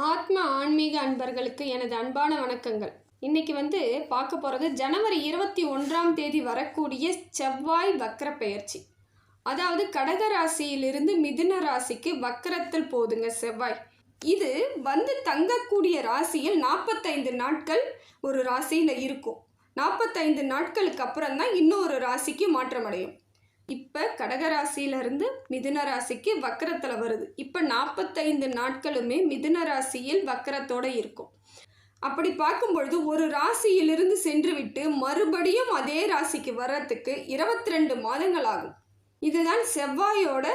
ஆத்ம ஆன்மீக அன்பர்களுக்கு எனது அன்பான வணக்கங்கள். இன்னைக்கு வந்து பார்க்க போகிறது ஜனவரி இருபத்தி ஒன்றாம் தேதி வரக்கூடிய செவ்வாய் வக்கர பெயர்ச்சி. அதாவது கடக ராசியிலிருந்து மிதுன ராசிக்கு வக்கரத்தில் போதுங்க செவ்வாய். இது வந்து தங்கக்கூடிய ராசியில் நாற்பத்தைந்து நாட்கள் ஒரு ராசியில் இருக்கும். நாற்பத்தைந்து நாட்களுக்கு அப்புறம் தான் இன்னொரு ராசிக்கு மாற்றமடையும். இப்போ கடகராசியிலிருந்து மிதுன ராசிக்கு வக்கரத்தில் வருது. இப்போ நாற்பத்தைந்து நாட்களுமே மிதுன ராசியில் வக்கரத்தோடு இருக்கும். அப்படி பார்க்கும் பொழுது ஒரு ராசியிலிருந்து சென்று விட்டு மறுபடியும் அதே ராசிக்கு வர்றதுக்கு இருபத்தி ரெண்டு மாதங்கள் ஆகும். இதுதான் செவ்வாயோட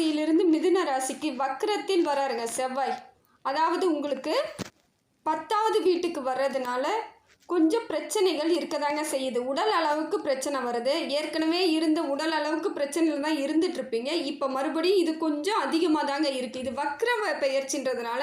ராசியிலிருந்து மிதுன ராசிக்கு வக்கரத்தில் வராருங்க செவ்வாய். அதாவது உங்களுக்கு பத்தாவது வீட்டுக்கு வர்றதுனால கொஞ்சம் பிரச்சனைகள் இருக்கதாங்க செய்யுது. உடல் அளவுக்கு பிரச்சனை வருது. ஏற்கனவே இருந்த உடல் அளவுக்கு பிரச்சனையில் தான் இருந்துட்டுருப்பீங்க இப்போ மறுபடியும் இது கொஞ்சம் அதிகமாக தாங்க இருக்குது இது வக்ர பயிற்சின்றதுனால பெயர்ச்சின்றதுனால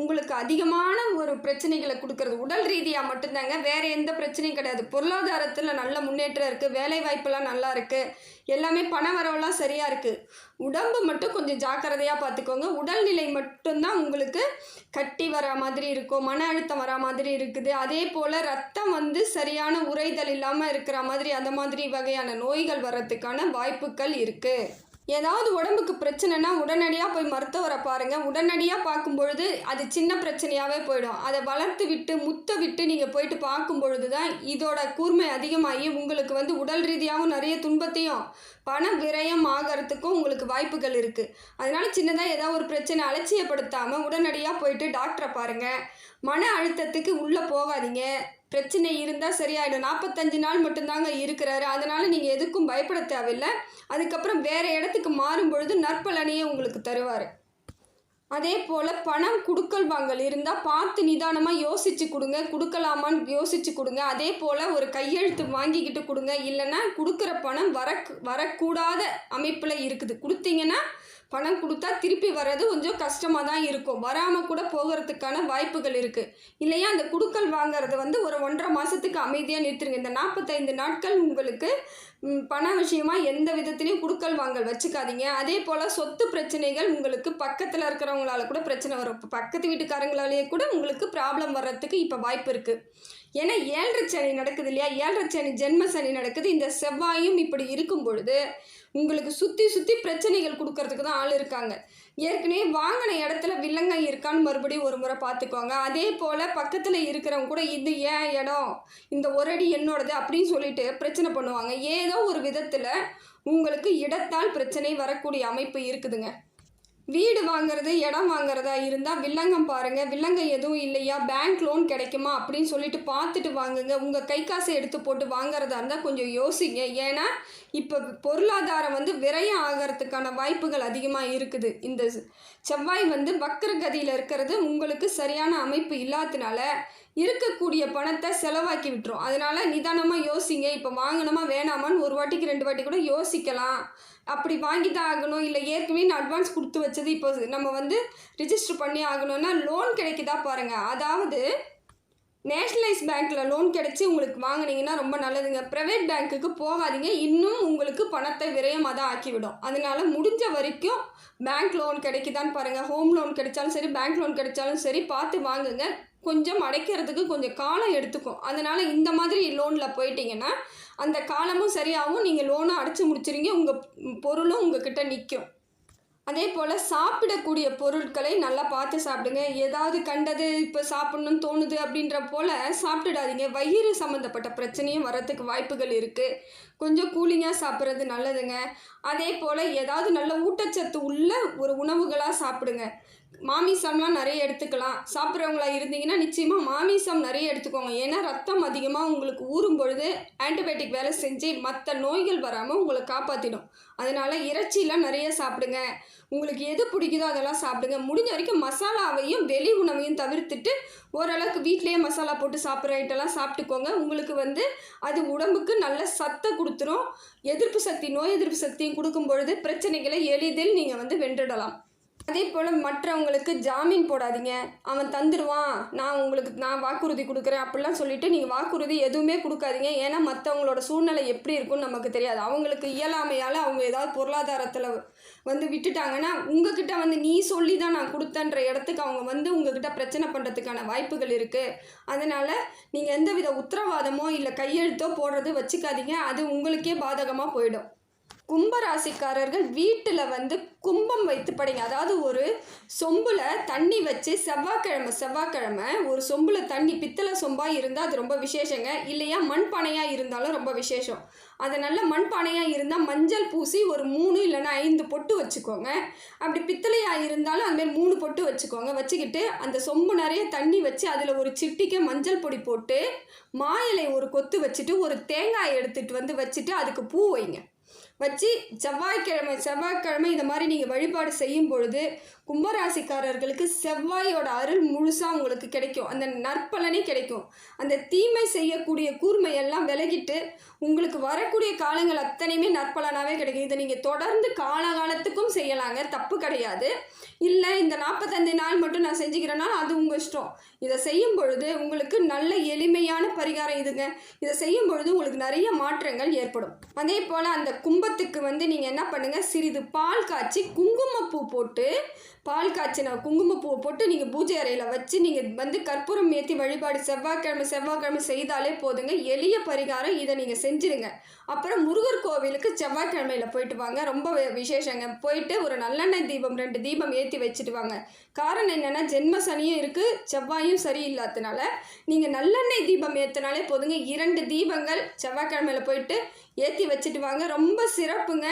உங்களுக்கு அதிகமான ஒரு பிரச்சனைகளை கொடுக்கறது உடல் ரீதியாக மட்டும்தாங்க. வேறு எந்த பிரச்சனையும் கிடையாது. பொருளாதாரத்தில் நல்ல முன்னேற்றம் இருக்குது வேலை வாய்ப்பெல்லாம் நல்லா இருக்குது எல்லாமே பண வரவெல்லாம் சரியாக இருக்குது உடம்பு மட்டும் கொஞ்சம் ஜாக்கிரதையாக பார்த்துக்கோங்க உடல்நிலை மட்டும்தான் உங்களுக்கு கட்டி வர மாதிரி இருக்கும். மன அழுத்தம் வர மாதிரி இருக்குது. அதே போல் ரத்தம் வந்து சரியான உறைதல் இல்லாமல் இருக்கிற மாதிரி அந்த மாதிரி வகையான நோய்கள் வர்றதுக்கான வாய்ப்புகள் இருக்குது ஏதாவது உடம்புக்கு பிரச்சனைனா உடனடியாக போய் மருத்துவரை பாருங்கள் உடனடியாக பார்க்கும் பொழுது அது சின்ன பிரச்சனையாகவே போயிடும். அதை வளர்த்து விட்டு முத்த விட்டு நீங்கள் போயிட்டு பார்க்கும் பொழுது தான் இதோட கூர்மை அதிகமாகி உங்களுக்கு வந்து உடல் ரீதியாகவும் நிறைய துன்பத்தையும் பண விரயம் ஆகிறதுக்கும் உங்களுக்கு வாய்ப்புகள் இருக்குது அதனால் சின்னதாக ஏதாவது ஒரு பிரச்சனை அலட்சியப்படுத்தாமல் உடனடியாக போயிட்டு டாக்டரை பாருங்கள் மன அழுத்தத்துக்கு உள்ளே போகாதீங்க. பிரச்சனை இருந்தால் சரியாயிடும். நாற்பத்தஞ்சு நாள் மட்டும்தாங்க இருக்கிறாரு. அதனால் நீங்கள் எதுக்கும் பயப்பட தேவையில்லை. அதுக்கப்புறம் வேறு இடத்துக்கு மாறும் பொழுது நற்பலனையே உங்களுக்கு தருவார். அதே போல் பணம் கொடுக்கல் வாங்கல் இருந்தால் பார்த்து நிதானமாக யோசிச்சு கொடுங்க. கொடுக்கலாமான்னு யோசிச்சு கொடுங்க. அதே போல் ஒரு கையெழுத்து வாங்கிக்கிட்டு கொடுங்க. இல்லைன்னா கொடுக்குற பணம் வர வரக்கூடாத அமைப்பில் இருக்குது. கொடுத்தீங்கன்னா பணம் கொடுத்தா திருப்பி வர்றது கொஞ்சம் கஷ்டமாக தான் இருக்கும். வராமல் கூட போகிறதுக்கான வாய்ப்புகள் இருக்குது இல்லையா? அந்த குடுக்கல் வாங்குறது வந்து ஒரு ஒன்றரை மாதத்துக்கு அமைதியாக நிறுத்துருங்க. இந்த நாற்பத்தைந்து நாட்கள் உங்களுக்கு பண விஷயமா எந்த விதத்துலையும் குடுக்கல் வாங்கல் வச்சுக்காதீங்க. அதே போல் சொத்து பிரச்சனைகள் உங்களுக்கு பக்கத்தில் இருக்கிறவங்களால கூட பிரச்சனை வரும். இப்போ பக்கத்து வீட்டுக்காரங்களாலேயே கூட உங்களுக்கு ப்ராப்ளம் வர்றதுக்கு இப்போ வாய்ப்பு இருக்குது ஏன்னா ஏழரை சனி நடக்குது இல்லையா? ஏழரை சனி ஜென்ம சனி நடக்குது. இந்த செவ்வாயும் இப்படி இருக்கும் பொழுது உங்களுக்கு சுற்றி சுற்றி பிரச்சனைகள் கொடுக்கறதுக்கு தான் ஆள் இருக்காங்க. ஏற்கனவே வாங்கின இடத்துல வில்லங்கம் இருக்கான்னு மறுபடியும் ஒரு முறை பார்த்துக்கோங்க. அதே போல் பக்கத்தில் இருக்கிறவங்க கூட இது ஏன் இடம்? இந்த ஒரு அடி என்னோடது அப்படின்னு சொல்லிட்டு பிரச்சனை பண்ணுவாங்க. ஏதோ ஒரு விதத்தில் உங்களுக்கு இடத்தால் பிரச்சனை வரக்கூடிய அமைப்பு இருக்குதுங்க. வீடு வாங்குறது இடம் வாங்குறதா இருந்தால் வில்லங்கம் பாருங்கள் வில்லங்கம் எதுவும் இல்லையா? பேங்க் லோன் கிடைக்குமா? அப்படின்னு சொல்லிட்டு பார்த்துட்டு வாங்குங்க. உங்கள் கை காசை எடுத்து போட்டு வாங்குறதா இருந்தால் கொஞ்சம் யோசிங்க. ஏன்னா இப்போ பொருளாதாரம் வந்து விரயம் ஆகிறதுக்கான வாய்ப்புகள் அதிகமாக இருக்குது. இந்த செவ்வாய் வந்து வக்கரகதியில் இருக்கிறது உங்களுக்கு சரியான அமைப்பு இல்லாததுனால இருக்கக்கூடிய பணத்தை செலவாக்கி விட்டுரும். அதனால் நிதானமாக யோசிங்க. இப்போ வாங்கணுமா வேணாமான்னு ஒரு வாட்டிக்கு ரெண்டு வாட்டி கூட யோசிக்கலாம். அப்படி வாங்கி தான் ஆகணும். இல்லை ஏற்கனவே நான் அட்வான்ஸ் கொடுத்து வச்சது இப்போ நம்ம வந்து ரிஜிஸ்டர் பண்ணி ஆகணும்னா லோன் கிடைக்குதா பாருங்கள் அதாவது நேஷ்னலைஸ் பேங்க்கில் லோன் கிடைச்சி உங்களுக்கு வாங்குனீங்கன்னா ரொம்ப நல்லதுங்க. ப்ரைவேட் பேங்க்குக்கு போகாதீங்க. இன்னும் உங்களுக்கு பணத்தை விரயமாக தான் ஆக்கிவிடும். அதனால் முடிஞ்ச வரைக்கும் பேங்க் லோன் கிடைக்குதான்னு பாருங்கள் ஹோம் லோன் கிடைச்சாலும் சரி பேங்க் லோன் கிடைச்சாலும் சரி பார்த்து வாங்குங்க. கொஞ்சம் அடைக்கிறதுக்கு கொஞ்சம் காலம் எடுத்துக்கும். அதனால் இந்த மாதிரி லோனில் போயிட்டீங்கன்னா அந்த காலமும் சரியாகவும் நீங்கள் லோனை அடைச்சி முடிச்சிருங்க. உங்கள் பொருளும் உங்ககிட்ட நிற்கும் அதே போல் சாப்பிடக்கூடிய பொருட்களை நல்லா பார்த்து சாப்பிடுங்க. ஏதாவது கண்டது இப்போ சாப்பிட்ணுன்னு தோணுது அப்படின்ற போல் சாப்பிட்டுடாதீங்க. வயிறு சம்மந்தப்பட்ட பிரச்சனையும் வரத்துக்கு வாய்ப்புகள் இருக்குது கொஞ்சம் கூலிங்காக சாப்பிட்றது நல்லதுங்க. அதே போல் ஏதாவது நல்ல ஊட்டச்சத்து உள்ள ஒரு உணவுகளாக சாப்பிடுங்க. மாமிசம்லாம் நிறைய எடுத்துக்கலாம். சாப்பிட்றவங்களா இருந்தீங்கன்னா நிச்சயமாக மாமிசம் நிறைய எடுத்துக்கோங்க. ஏன்னா ரத்தம் அதிகமாக உங்களுக்கு ஊறும் பொழுது ஆன்டிபயோட்டிக் வேலை செஞ்சு மற்ற நோய்கள் வராமல் உங்களை காப்பாற்றிடும் அதனால் இறைச்சிலாம் நிறைய சாப்பிடுங்க. உங்களுக்கு எது பிடிக்குதோ அதெல்லாம் சாப்பிடுங்க. முடிஞ்ச வரைக்கும் மசாலாவையும் வெளி உணவையும் தவிர்த்துட்டு ஓரளவுக்கு வீட்டிலேயே மசாலா போட்டு சாப்பிட்ற ஐட்டெல்லாம் சாப்பிட்டுக்கோங்க. உங்களுக்கு வந்து அது உடம்புக்கு நல்ல சத்தை கொடுத்துரும். எதிர்ப்பு சக்தி நோய் எதிர்ப்பு சக்தியும் கொடுக்கும் பொழுது பிரச்சனைகளை எளிதில் நீங்கள் வந்து வென்றிடலாம். அதே போல் மற்றவங்களுக்கு ஜாமீன் போடாதீங்க. அவன் தந்துடுவான் நான் உங்களுக்கு நான் வாக்குறுதி கொடுக்குறேன். அப்படிலாம் சொல்லிட்டு நீங்கள் வாக்குறுதி எதுவுமே கொடுக்காதீங்க. ஏன்னா மற்றவங்களோட சூழ்நிலை எப்படி இருக்கும்னு நமக்கு தெரியாது. அவங்களுக்கு இயலாமையால் அவங்க ஏதாவது பொருளாதாரத்தில் வந்து விட்டுட்டாங்கன்னா உங்ககிட்ட வந்து நீ சொல்லி தான் நான் கொடுத்தன்ற இடத்துக்கு அவங்க வந்து உங்ககிட்ட பிரச்சனை பண்ணுறதுக்கான வாய்ப்புகள் இருக்குது அதனால் நீங்கள் எந்தவித உத்தரவாதமோ இல்லை கையெழுத்தோ போடுறது வச்சுக்காதீங்க. அது உங்களுக்கே பாதகமாக போயிடும். கும்பராசிக்காரர்கள் வீட்டில் வந்து கும்பம் வைத்து படிங்க. அதாவது ஒரு சொம்பில் தண்ணி வச்சு செவ்வாய்க்கிழமை செவ்வாய்க்கிழமை ஒரு சொம்பில் தண்ணி பித்தளை சொம்பாக இருந்தால் அது ரொம்ப விசேஷங்க. இல்லையா மண்பானையாக இருந்தாலும் ரொம்ப விசேஷம். அது நல்ல மண்பானையாக இருந்தால் மஞ்சள் பூசி ஒரு மூணு இல்லைன்னா ஐந்து பொட்டு வச்சுக்கோங்க. அப்படி பித்தளையாக இருந்தாலும் அதுமாரி மூணு பொட்டு வச்சுக்கோங்க. வச்சுக்கிட்டு அந்த சொம்பு நிறைய தண்ணி வச்சு அதில் ஒரு சிட்டிக்கு மஞ்சள் பொடி போட்டு மாயிலை ஒரு கொத்து வச்சுட்டு ஒரு தேங்காய் எடுத்துகிட்டு வந்து வச்சுட்டு அதுக்கு பூ வைங்க. வச்சு செவ்வாய்க்கிழமை செவ்வாய்க்கிழமை இந்த மாதிரி நீங்கள் வழிபாடு செய்யும் பொழுது கும்பராசிக்காரர்களுக்கு செவ்வாயோட அருள் முழுசாக உங்களுக்கு கிடைக்கும். அந்த நற்பலனே கிடைக்கும். அந்த தீமை செய்யக்கூடிய கூர்மையெல்லாம் விலகிட்டு உங்களுக்கு வரக்கூடிய காலங்கள் அத்தனையுமே நற்பலனாகவே கிடைக்கும். இதை நீங்கள் தொடர்ந்து காலகாலத்துக்கும் செய்யலாங்க. தப்பு கிடையாது. இல்லை இந்த நாற்பத்தஞ்சு நாள் மட்டும் நான் செஞ்சுக்கிறேன்னா அது உங்கள் இஷ்டம். இதை செய்யும் பொழுது உங்களுக்கு நல்ல எளிமையான பரிகாரம் இதுங்க. இதை செய்யும் பொழுது உங்களுக்கு நிறைய மாற்றங்கள் ஏற்படும். அதே போல் அந்த கும்பத்துக்கு வந்து நீங்கள் என்ன பண்ணுங்கள் சிறிது பால் காய்ச்சி குங்குமப்பூ போட்டு பால் காய்ச்சின குங்குமப்பூவை போட்டு நீங்கள் பூஜை அறையில் வச்சு நீங்கள் வந்து கற்பூரம் ஏற்றி வழிபாடு செவ்வாய்க்கிழமை செவ்வாய்க்கிழமை செய்தாலே போதுங்க. எளிய பரிகாரம் இதை நீங்கள் செஞ்சுருங்க. அப்புறம் முருகர் கோவிலுக்கு செவ்வாய்க்கிழமையில் போயிட்டு வாங்க. ரொம்ப விசேஷங்க. போயிட்டு ஒரு நல்லெண்ணெய் தீபம் ரெண்டு தீபம் ஏற்றி வச்சுட்டு வாங்க. காரணம் என்னென்னா ஜென்ம சனியும் இருக்குது செவ்வாயும் சரியில்லாதனால நீங்கள் நல்லெண்ணெய் தீபம் ஏற்றினாலே போதுங்க. இரண்டு தீபங்கள் செவ்வாய்க்கிழமையில் போயிட்டு ஏற்றி வச்சுட்டு வாங்க. ரொம்ப சிறப்புங்க.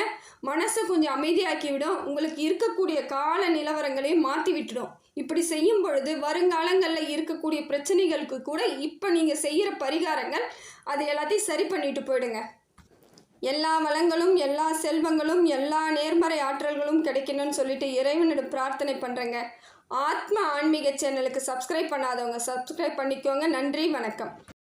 மனசை கொஞ்சம் அமைதியாக்கி விடும். உங்களுக்கு இருக்கக்கூடிய கால நிலவரங்களையும் மாற்றி விட்டுடும். இப்படி செய்யும் பொழுது வருங்காலங்களில் இருக்கக்கூடிய பிரச்சனைகளுக்கு கூட இப்போ நீங்கள் செய்கிற பரிகாரங்கள் அது எல்லாத்தையும் சரி பண்ணிட்டு போயிடுங்க. எல்லா வளங்களும் எல்லா செல்வங்களும் எல்லா நேர்மறை ஆற்றல்களும் கிடைக்கணும்னு சொல்லிட்டு இறைவனிடம் பிரார்த்தனை பண்ணுறேங்க ஆத்ம ஆன்மீக சேனலுக்கு சப்ஸ்கிரைப் பண்ணாதவங்க சப்ஸ்கிரைப் பண்ணிக்கோங்க. நன்றி வணக்கம்.